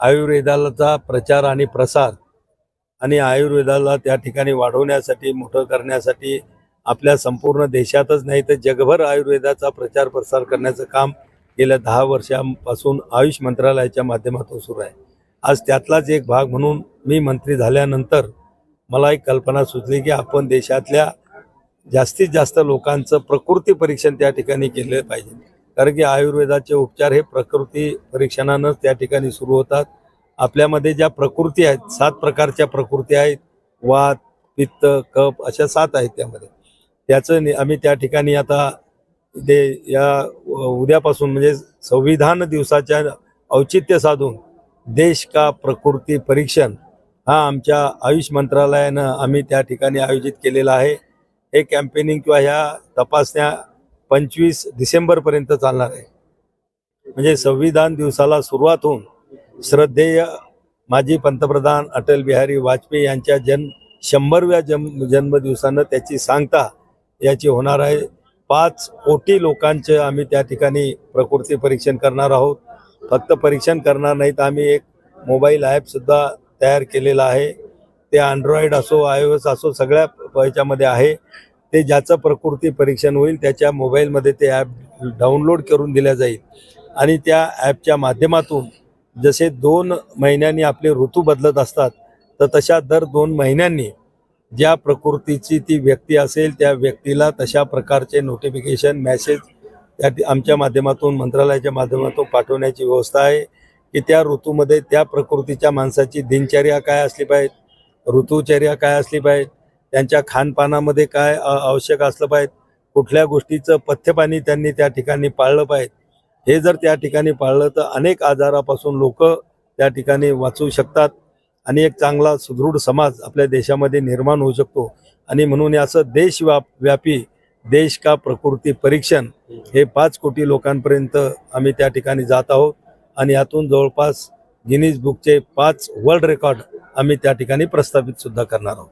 आयुर्वेदाचा प्रचार आणि प्रसार आणि आयुर्वेदाला त्या ठिकाणी वाढवण्यासाठी मोठं करण्यासाठी आपल्या संपूर्ण देशातच नाही तर जगभर आयुर्वेदाचा प्रचार प्रसार करण्याचं काम गेल्या दहा वर्षांपासून आयुष मंत्रालयाच्या माध्यमातून सुरू आहे. आज त्यातलाच एक भाग म्हणून मी मंत्री झाल्यानंतर मला एक कल्पना सुचली की आपण देशातल्या जास्तीत जास्त लोकांचं प्रकृती परीक्षण त्या ठिकाणी केलं पाहिजे. कारण की आयुर्वेदाचे उपचार हे प्रकृती परीक्षणानंच त्या ठिकाणी सुरू होतात. आपल्यामध्ये ज्या प्रकृती आहेत सात प्रकारच्या प्रकृती आहेत वात पित्त कप अशा सात आहेत त्यामध्ये. त्याचं नि- आम्ही त्या ठिकाणी आता ते या उद्यापासून म्हणजे संविधान दिवसाच्या औचित्य साधून देश का प्रकृती परीक्षण हा आमच्या आयुष मंत्रालयानं आम्ही त्या ठिकाणी आयोजित केलेला आहे. हे कॅम्पेनिंग किंवा ह्या तपासण्या पंचवीस डिसेंबरपर्यंत चालणार आहे. म्हणजे संविधान दिवसाला सुरुवात होऊन श्रद्धेय माजी पंतप्रधान अटल बिहारी वाजपेयी यांच्या जन्म शंभरव्या जन्म जन्मदिवसानं त्याची सांगता याची होणार आहे. पाच कोटी लोकांचं आम्ही त्या ठिकाणी प्रकृती परीक्षण करणार आहोत. फक्त परीक्षण करणार नाही तर आम्ही एक मोबाईल ॲपसुद्धा तयार केलेला आहे. ते अँड्रॉइड असो आय ओ एस असो सगळ्या प- ह्याच्यामध्ये आहे. ते ज्याचं प्रकृती परीक्षण होईल त्याच्या मोबाईलमध्ये ते ॲप डाउनलोड करून दिल्या जाईल. आणि त्या ॲपच्या माध्यमातून जसे दोन महिन्यांनी आपले ऋतू बदलत असतात तर तशा दर दोन महिन्यांनी ज्या प्रकृतीची ती व्यक्ती असेल त्या व्यक्तीला तशा प्रकारचे नोटिफिकेशन मेसेज त्या आमच्या माध्यमातून मंत्रालयाच्या माध्यमातून पाठवण्याची व्यवस्था आहे की त्या ऋतूमध्ये त्या प्रकृतीच्या माणसाची दिनचर्या काय असली पाहिजे ऋतुचर्या काय असली पाहिजे त्यांच्या खानपानामध्ये काय आवश्यक असलं पाहिजे कुठल्या गोष्टीचं पथ्यपाणी त्यांनी त्या ठिकाणी पाळलं पाहिजे. हे जर त्या ठिकाणी पाळलं तर अनेक आजारापासून लोक त्या ठिकाणी वाचू शकतात आणि एक चांगला सुदृढ समाज आपल्या देशामध्ये निर्माण होऊ शकतो. आणि म्हणून असं देशव्याप व्यापी देश का प्रकृती परीक्षण हे पाच कोटी लोकांपर्यंत आम्ही त्या ठिकाणी जात आहोत. आणि यातून जवळपास गिनीज बुकचे पाच वर्ल्ड रेकॉर्ड आम्ही त्या ठिकाणी प्रस्थापित सुद्धा करणार आहोत.